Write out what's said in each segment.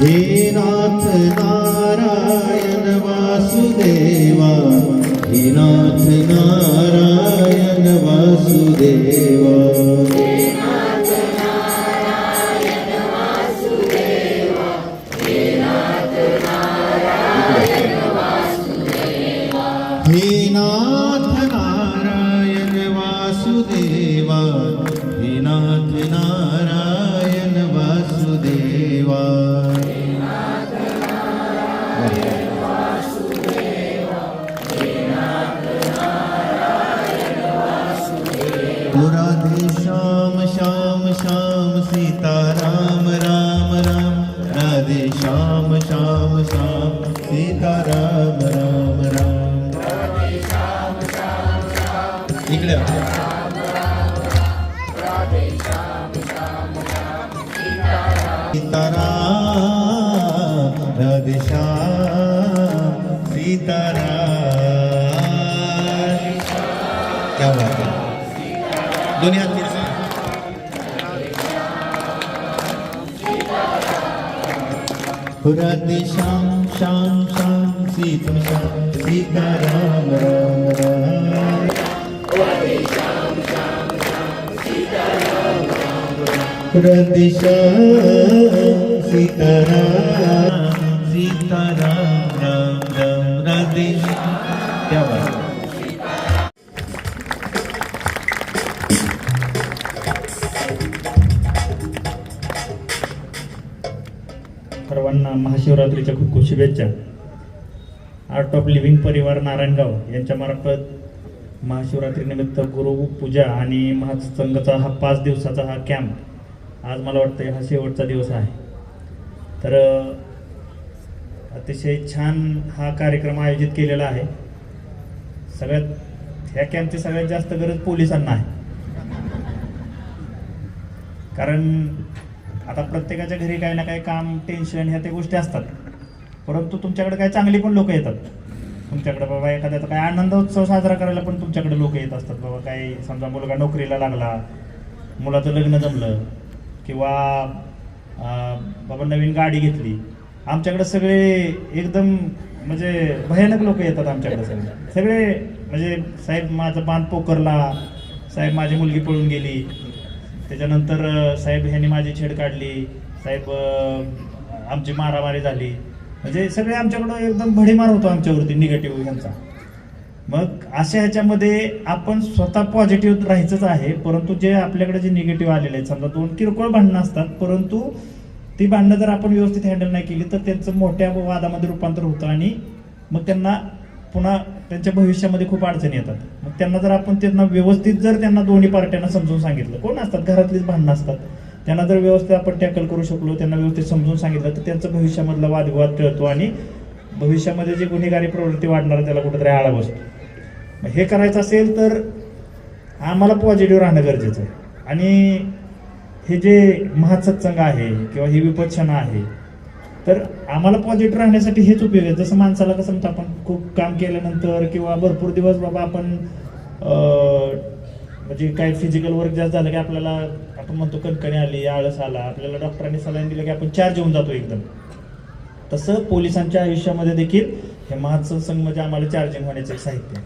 હે નાથ નારાયણ વાસુદેવા હે નાથ નારાયણ वासुदेवा हे नाथ नारायण सीता राम राम राम इकडे आ. सीताराम राधे श्याम सीताराम क्या बात है दोन्ही हात फिरवा. राधे श्याम श्याम श्याम सीता श्याम सीता राम राम राम राधे श्याम सीता राम सीता राम राम राम राधे श्याम. क्या बात सर्वांना महाशिवरात्रीच्या खूप खूप शुभेच्छा. आर्ट ऑफ लिव्हिंग परिवार नारायणगाव यांच्यामार्फत महाशिवरात्रीनिमित्त गुरु पूजा आणि महासंघाचा हा पाच दिवसाचा हा कॅम्प आज मला वाटतं हा शेवटचा दिवस आहे. तर अतिशय छान हा कार्यक्रम आयोजित केलेला आहे. सगळ्यात ह्या कॅम्पची सगळ्यात जास्त गरज पोलिसांना आहे. कारण आता प्रत्येकाच्या घरी काही ना काही काम टेन्शन ह्या त्या गोष्टी असतात. परंतु तुमच्याकडे काही चांगली पण लोक येतात. तुमच्याकडे बाबा एखाद्याचा काय आनंद उत्सव साजरा करायला पण तुमच्याकडे लोक येत असतात. बाबा काही समजा मुलगा नोकरीला लागला मुलाचं लग्न जमलं किंवा बाबा नवीन गाडी घेतली. आमच्याकडे सगळे एकदम म्हणजे भयानक लोक येतात आमच्याकडे सगळे. सगळे म्हणजे साहेब माझं बांध पोकरला साहेब माझी मुलगी पळून गेली. त्याच्यानंतर साहेब ह्यांनी माझी छेड काढली. साहेब आमची मारामारी झाली. म्हणजे सगळे आमच्याकडं एकदम भडीमार होतो आमच्यावरती निगेटिव्ह ह्यांचा. मग अशा ह्याच्यामध्ये आपण स्वतः पॉझिटिव्ह राहायचंच आहे परंतु जे आपल्याकडे जे निगेटिव्ह आलेले आहेत समजा दोन किरकोळ भांडणं असतात परंतु ती भांडणं जर आपण व्यवस्थित हँडल नाही केली तर त्यांचं मोठ्या वादामध्ये रूपांतर होतं आणि मग त्यांना पुन्हा त्यांच्या भविष्यामध्ये खूप अडचणी येतात. मग त्यांना जर आपण त्यांना व्यवस्थित जर त्यांना दोन्ही पार्ट्यांना समजून सांगितलं कोण असतात? घरातलीच भांडणं असतात. त्यांना जर व्यवस्थित आपण टॅकल करू शकलो त्यांना व्यवस्थित समजून सांगितलं तर त्यांचं भविष्यामधला वादविवाद टळतो आणि भविष्यामध्ये जी गुन्हेगारी प्रवृत्ती वाढणार त्याला कुठेतरी आळा बसतो. मग हे करायचं असेल तर आम्हाला पॉझिटिव्ह राहणं गरजेचं आहे. आणि हे जे महासत्संग आहे किंवा ही विपच्छना आहे तर आम्हाला पॉझिटिव्ह राहण्यासाठी हेच उपयोग आहे. जसं माणसाला कसं म्हणतो आपण खूप काम केल्यानंतर किंवा भरपूर दिवस बाबा आपण म्हणजे काय फिजिकल वर्क जास्त झालं की आपल्याला आपण म्हणतो कणकणी आली आळस आला आपल्याला डॉक्टरांनी सलाईन दिलं की आपण चार्ज होऊन जातो एकदम. तसं पोलिसांच्या आयुष्यामध्ये देखील हे महासत्संग म्हणजे आम्हाला चार्जिंग होण्याचं साहित्य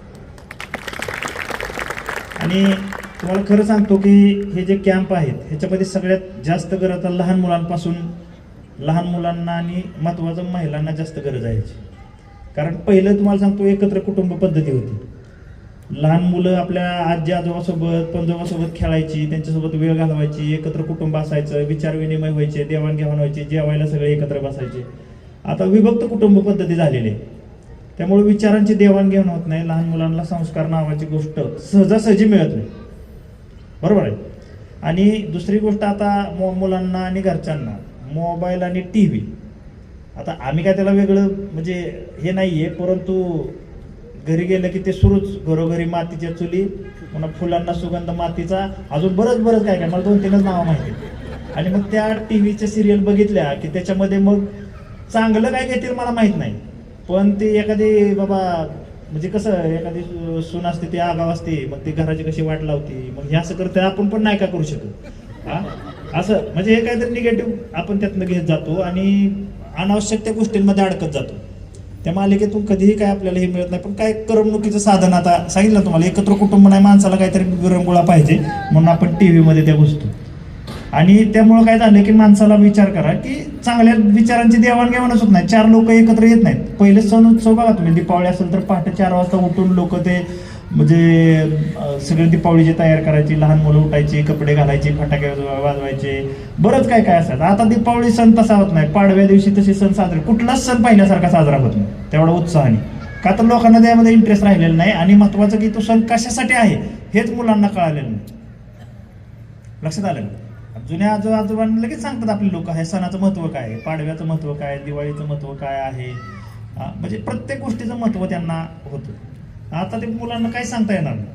आणि तुम्हाला खरं सांगतो की हे जे कॅम्प आहेत ह्याच्यामध्ये सगळ्यात जास्त गरज आता लहान मुलांपासून लहान मुलांना आणि महत्त्वाचं महिलांना जास्त गरज आहे कारण पहिलं तुम्हाला सांगतो एकत्र कुटुंब पद्धती होती. लहान मुलं आपल्या आजी आजोबासोबत पंजोबासोबत खेळायची त्यांच्यासोबत वेळ घालवायची एकत्र कुटुंब असायचं विचार विनिमय व्हायचे देवाणघेवाण व्हायचे जेवायला सगळे एकत्र बसायचे. आता विभक्त कुटुंब पद्धती झालेली आहे. त्यामुळे विचारांची देवाणघेवाण होत नाही लहान मुलांना संस्कार नावाची गोष्ट सहजासहजी मिळत नाही. बरोबर आहे? आणि दुसरी गोष्ट आता मो मुलांना आणि घरच्यांना. मोबाईल आणि टी व्ही आता आम्ही काय त्याला वेगळं म्हणजे हे नाही आहे परंतु घरी गेलं की ते सुरूच. घरोघरी मातीच्या चुली पुन्हा फुलांना सुगंध मातीचा. अजून बरंच बरंच काय काय मला दोन तीनच नावं माहिती आहेत. आणि मग त्या टी व्हीच्या सिरियल बघितल्या की त्याच्यामध्ये मग चांगलं काय घेतील मला माहीत नाही. पण ते एखादी बाबा म्हणजे कसं एखादी सून असते ती आगाव असते मग ती घराची कशी वाट लावते मग हे असं करते आपण पण नाही का करू शकत? हा? असं म्हणजे हे काहीतरी निगेटिव्ह आपण त्यातनं घेत जातो आणि अनावश्यक त्या गोष्टींमध्ये अडकत जातो. त्या मालिकेतून कधीही काय आपल्याला हे मिळत नाही. पण काय करमणुकीचं साधन आता सांगितलं तुम्हाला एकत्र कुटुंब नाही माणसाला काहीतरी विरंगुळा पाहिजे म्हणून आपण टी व्हीमध्ये त्या घुसतो आणि त्यामुळं काय झालं की माणसाला विचार करा की चांगल्या विचारांची देवाणघेवाणच होत नाही. चार लोक एकत्र येत नाहीत. पहिले सण उत्सव बघा तुम्ही दीपावली असेल तर पहाटे चार वाजता उठून लोक ते म्हणजे सगळी दीपावळीची तयार करायची लहान मुलं उठायची कपडे घालायचे फटाके वाजवायचे बरंच काय काय असतात. आता दीपावली सण तसा होत नाही. पाडव्या दिवशी तसे सण साजरे कुठलाच सण पाहिल्यासारखा साजरा होत नाही. तेवढा उत्साहाने. का तर लोकांना त्यामध्ये इंटरेस्ट राहिलेला नाही आणि महत्वाचं की तो सण कशासाठी आहे हेच मुलांना कळालेलं नाही. लक्षात आलं जुन्या आजो आजोबांना लगेच सांगतात आपले लोक हे सणाचं महत्त्व काय आहे? पाडव्याचं महत्त्व काय? दिवाळीचं महत्त्व काय आहे? म्हणजे प्रत्येक गोष्टीचं महत्त्व त्यांना होतं. आता ते मुलांना काय सांगता येणार नाही.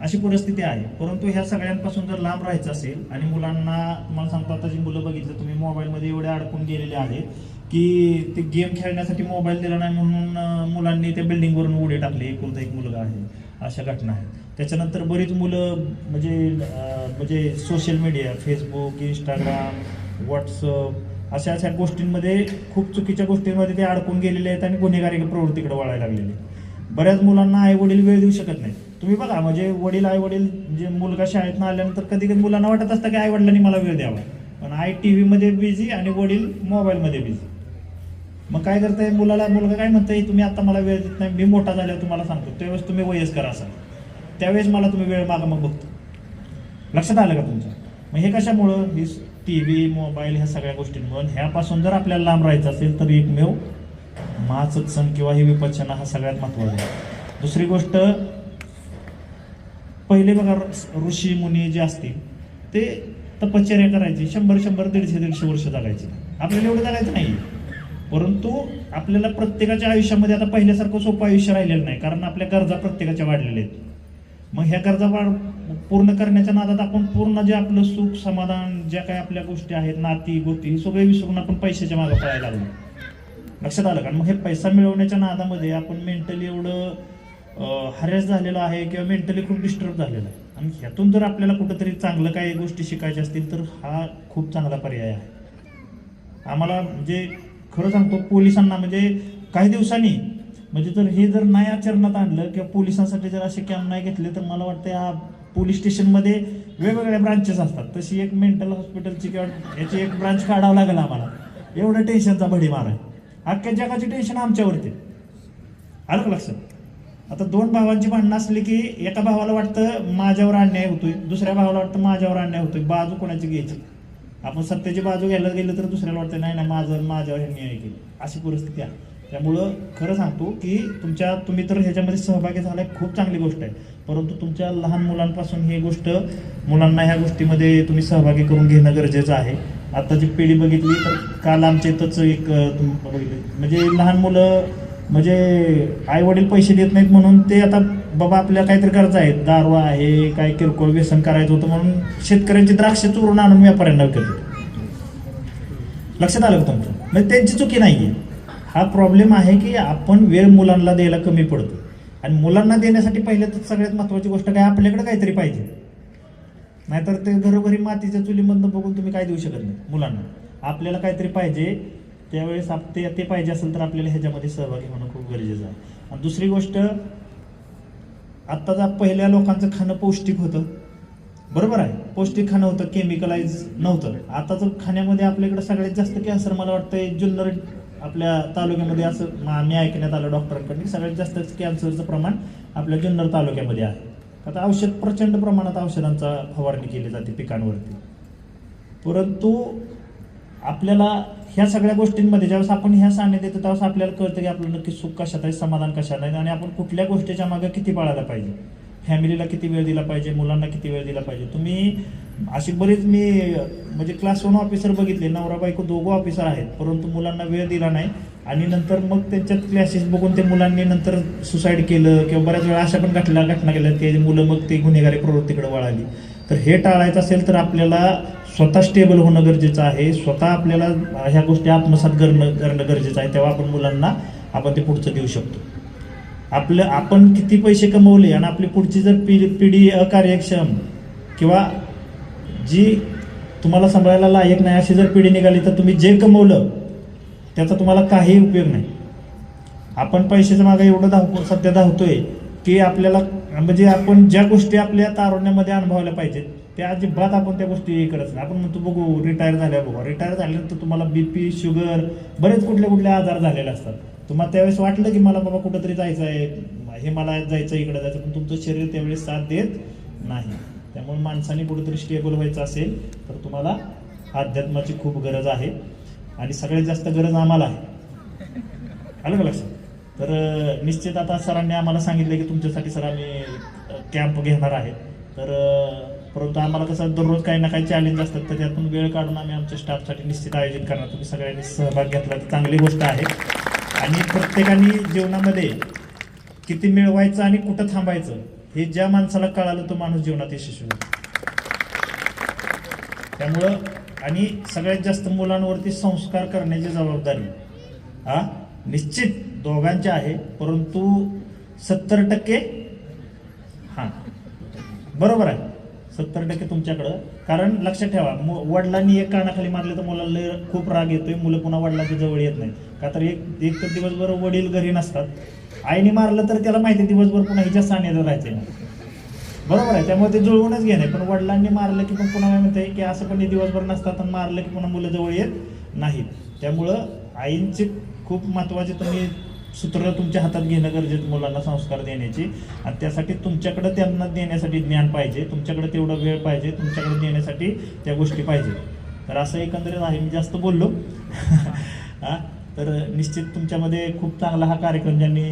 अशी परिस्थिती आहे. परंतु ह्या सगळ्यांपासून जर लांब राहायचं असेल आणि मुलांना तुम्हाला सांगतो आता जी मुलं बघितलं तुम्ही मोबाईलमध्ये एवढे अडकून गेलेले आहेत की ते गेम खेळण्यासाठी मोबाईल दिला नाही म्हणून मुलांनी त्या बिल्डिंगवरून उडी टाकली. एकुलता एक मुलगा आहे. अशा घटना आहेत. त्याच्यानंतर बरीच मुलं म्हणजे म्हणजे social media Facebook Instagram WhatsApp अशा अशा गोष्टींमध्ये खूप चुकीच्या गोष्टींमध्ये ते अडकून गेलेले आहेत आणि गुन्हेगारी प्रवृत्तीकडे वळायला लागलेले आहेत. बऱ्याच मुलांना आई वडील वेळ देऊ शकत नाही तुम्ही बघा म्हणजे वडील आई वडील जे म्हणजे मुलगा शाळेत आल्यानंतर कधी कधी मुलांना वाटत असतं की आई वडिलांनी मला वेळ द्यावा. पण आई टी व्हीमध्ये बिझी आणि वडील मोबाईलमध्ये बिझी मग काय करताय? मुलाला मुलगा काय म्हणताय? तुम्ही आता मला वेळ देत नाही मी मोठा झाल्यावर तुम्हाला सांगतो. त्यावेळेस तुम्ही वयस्कर असाल. त्यावेळेस मला तुम्ही वेळ मागा मग बघतो. लक्षात आलं का तुमचं? मग हे कशामुळं? ही टी व्ही मोबाईल ह्या सगळ्या गोष्टींमुळं. ह्यापासून जर आपल्याला लांब राहायचं असेल तर एकमेव महासत्संग किंवा ही विपच्छना हा सगळ्यात महत्त्वाचा आहे. दुसरी गोष्ट पहिले बघा ऋषी मुनी जे असतील ते तपश्चर्या करायची शंभर शंभर दीडशे दीडशे वर्ष जगायची. आपल्याला एवढं जगायचं नाही. परंतु आपल्याला प्रत्येकाच्या आयुष्यामध्ये आता पहिल्यासारखं सोपं आयुष्य राहिलेलं नाही कारण आपल्या गरजा प्रत्येकाच्या वाढलेल्या आहेत. मग ह्या गरजा वाढ पूर्ण करण्याच्या नादात आपण पूर्ण जे आपलं सुख समाधान ज्या काही आपल्या गोष्टी आहेत नाती गोती हे सगळे विसरून आपण पैशाच्या मागे पळायला लागलो. लक्षात आलं कारण मग हे पैसा मिळवण्याच्या नादामध्ये आपण मेंटली एवढं हरेस झालेलं आहे किंवा मेंटली खूप डिस्टर्ब झालेलं आहे. आणि ह्यातून जर आपल्याला कुठंतरी चांगलं काही गोष्टी शिकायच्या असतील तर हा खूप चांगला पर्याय आहे. आम्हाला म्हणजे खरं सांगतो पोलिसांना म्हणजे काही दिवसांनी म्हणजे जर हे जर नाही आचरणात आणलं किंवा पोलिसांसाठी जर असे कॅम्प नाही घेतले तर मला वाटतं या पोलीस स्टेशनमध्ये वेगवेगळ्या ब्रांचेस असतात. तशी एक मेंटल हॉस्पिटलची किंवा याची एक ब्रांच काढावं लागेल आम्हाला. एवढं टेन्शनचा भडीमार आहे. अख्ख्या जगाची टेन्शन आमच्यावरती येते आलं का लक्षात? आता दोन भावांची भांडणं असली की एका भावाला वाटतं माझ्यावर अन्याय होतोय दुसऱ्या भावाला वाटतं माझ्यावर अन्याय होतोय बाजू कोणाची घ्यायची? आपण सत्याची बाजू घ्यायला गेलं तर दुसऱ्याला वाटतं नाही नाही माझं माझ्यावर ह्यांनी न्याय केली. अशी परिस्थिती आहे. त्यामुळं खरं सांगतो की तुमच्या तुम्ही तर ह्याच्यामध्ये सहभागी झालाय खूप चांगली गोष्ट आहे. परंतु तुमच्या लहान मुलांपासून ही गोष्ट मुलांना ह्या गोष्टीमध्ये तुम्ही सहभागी करून घेणं गरजेचं आहे. आताची पिढी बघितली तर काल आमच्या इथंच एक तुम्ही बघितली. म्हणजे लहान मुलं म्हणजे आई वडील पैसे देत नाहीत म्हणून ते आता बाबा आपल्या काहीतरी गरजा आहेत. दारू आहे काय किरकोळ व्यसन करायचं होतं म्हणून शेतकऱ्यांची द्राक्ष चोरून आणून व्यापाऱ्यांना विकत लक्षात आलं का तुमचं? म्हणजे त्यांची चुकी नाही आहे हा प्रॉब्लेम आहे की आपण वेळ मुलांना द्यायला कमी पडतो. आणि मुलांना देण्यासाठी पहिले तर सगळ्यात महत्त्वाची गोष्ट काय? आपल्याकडे काहीतरी पाहिजे. नाहीतर ते घरोघरी मातीच्या चुलीमधनं बघून तुम्ही काय देऊ शकत नाही मुलांना. आपल्याला काहीतरी पाहिजे त्यावेळेस आप ते ते पाहिजे असेल तर आपल्याला ह्याच्यामध्ये सहभागी होणं खूप गरजेचं आहे. आणि दुसरी गोष्ट आत्ताचा पहिल्या लोकांचं खाणं पौष्टिक होतं. बरोबर आहे. पौष्टिक खाणं होतं केमिकलाइज नव्हतं. आताचं खाण्यामध्ये आपल्याकडे सगळ्यात जास्त कॅन्सर मला वाटतं जुन्नर आपल्या तालुक्यामध्ये असं मा- ऐकण्यात आलं डॉक्टरांकडून सगळ्यात जास्त कॅन्सरचं प्रमाण आपल्या जुन्नर तालुक्यामध्ये आहे. आता औषध प्रचंड प्रमाणात औषधांचा फवारणी केली जाते पिकांवरती. परंतु आपल्याला ह्या सगळ्या गोष्टींमध्ये ज्यावेळेस आपण ह्या सामने देतो त्यावेळेस आपल्याला कळतं की आपलं नक्की सुख कशात आहे समाधान कशात आहे आणि आपण कुठल्या गोष्टीच्या मागे किती पाळायला पाहिजे. फॅमिलीला किती वेळ दिला पाहिजे मुलांना किती वेळ दिला पाहिजे. तुम्ही अशी बरीच मी म्हणजे क्लास वन ऑफिसर बघितले नवरा बायको दोघं ऑफिसर आहेत परंतु मुलांना वेळ दिला नाही. आणि नंतर मग त्यांच्यात क्लॅशेस बघून ते मुलांनी नंतर सुसाईड केलं किंवा बऱ्याच वेळा अशा पण घटना घटना केल्या. ते मुलं मग ते गुन्हेगारी प्रवृत्तीकडे वळाली. तर हे टाळायचं असेल तर आपल्याला स्वतः स्टेबल होणं गरजेचं आहे. स्वतः आपल्याला ह्या गोष्टी आत्मसात करणं करणं गरजेचं आहे. तेव्हा आपण मुलांना आपण ते पुढचं देऊ शकतो. आपलं आपण किती पैसे कमवले आणि आपली पुढची जर पिढी पिढी अकार्यक्षम किंवा जी तुम्हाला सांभाळायला लायक नाही अशी जर पिढी निघाली तर तुम्ही जे कमवलं त्याचा तुम्हाला काही उपयोग नाही. आपण पैशाच्या मागे एवढं धाव सध्या धावतोय की आपल्याला म्हणजे आपण ज्या गोष्टी आपल्या तारुण्यामध्ये अनुभवल्या पाहिजेत त्या अजिबात आपण त्या गोष्टी करत नाही. आपण म्हणतो बघू रिटायर झाल्या बघू. रिटायर झाल्यानंतर तुम्हाला बीपी शुगर बरेच कुठले कुठले आजार झालेले असतात. तुम्हाला त्यावेळेस वाटलं की मला बाबा कुठंतरी जायचं आहे हे मला जायचं इकडं जायचं पण तुमचं शरीर त्यावेळेस साथ देत नाही. त्यामुळे माणसाने कुठेतरी स्टेबल व्हायचं असेल तर तुम्हाला अध्यात्माची खूप गरज आहे. आणि सगळ्यात जास्त गरज आम्हाला आहे. आलं का लक्षात? तर निश्चित आता सरांनी आम्हाला सांगितलं की तुमच्यासाठी सर आम्ही कॅम्प घेणार आहे. तर परंतु आम्हाला कसं दररोज काही ना काही चॅलेंज असतात तर त्यातून वेळ काढून आम्ही आमच्या स्टाफसाठी निश्चित आयोजित करणार. तुम्ही सगळ्यांनी सहभाग घेतला तर चांगली गोष्ट आहे. आणि प्रत्येकाने जीवनामध्ये किती मिळवायचं आणि कुठं थांबायचं हे ज्या माणसाला कळालं तो माणूस जीवनात यशस्वी होतो त्यामुळं आणि सगळ्यात जास्त मुलांवरती संस्कार करण्याची जबाबदारी. हा? निश्चित दोघांची आहे परंतु सत्तर टक्के? हां. बरोबर आहे. सत्तर टक्के तुमच्याकडं. कारण लक्षात ठेवा मु- वडिलांनी एक कानाखाली मारले तर मुलाला खूप राग येतोय मुलं पुन्हा वडिलांच्या जवळ येत नाही का तर एक एक तर दिवसभर वडील घरी नसतात. आईने मारलं तर त्याला माहिती दिवसभर पुन्हा हिच्या सानिध्यात राहायचं नाही बरोबर आहे त्यामुळे ते जुळवूनच घेणे. पण वडिलांनी मारलं की पण पुन्हा काय म्हणते की असं पण दिवसभर नसतात आणि मारलं की पुन्हा मुलं जवळ येत नाहीत. त्यामुळं आईंचे खूप महत्त्वाचे तुम्ही सूत्र तुमच्या हातात घेणं गरजेचं मुलांना संस्कार देण्याची. आणि त्यासाठी तुमच्याकडे त्यांना देण्यासाठी ज्ञान पाहिजे तुमच्याकडे तेवढा वेळ पाहिजे तुमच्याकडे देण्यासाठी त्या गोष्टी पाहिजे. तर असं एकंदरीत आहे. मी जास्त बोललो. हा. तर निश्चित तुमच्यामध्ये खूप चांगला हा कार्यक्रम ज्यांनी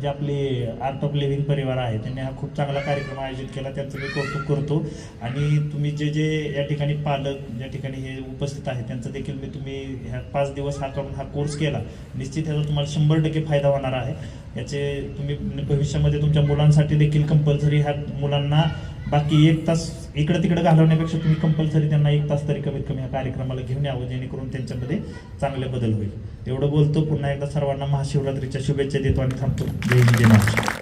जे आपले आर्ट ऑफ लिव्हिंग परिवार आहे त्यांनी हा खूप चांगला कार्यक्रम आयोजित केला त्यांचं मी कौतुक करतो. आणि तुम्ही जे जे या ठिकाणी पालक ज्या ठिकाणी हे उपस्थित आहे त्यांचं देखील मी तुम्ही ह्या पाच दिवस हा करून हा कोर्स केला. निश्चित ह्याचा तुम्हाला शंभर टक्के फायदा होणार आहे. याचे तुम्ही भविष्यामध्ये तुमच्या मुलांसाठी देखील कंपल्सरी ह्या मुलांना बाकी एक तास इकडं तिकडं घालवण्यापेक्षा तुम्ही कंपल्सरी त्यांना एक तास तरी कमीत कमी या कार्यक्रमाला घेऊन यावं जेणेकरून त्यांच्यामध्ये चांगले बदल होईल. एवढं बोलतो पुन्हा एकदा सर्वांना महाशिवरात्रीच्या शुभेच्छा देतो आणि थांबतो. जय जय महाराष्ट्र.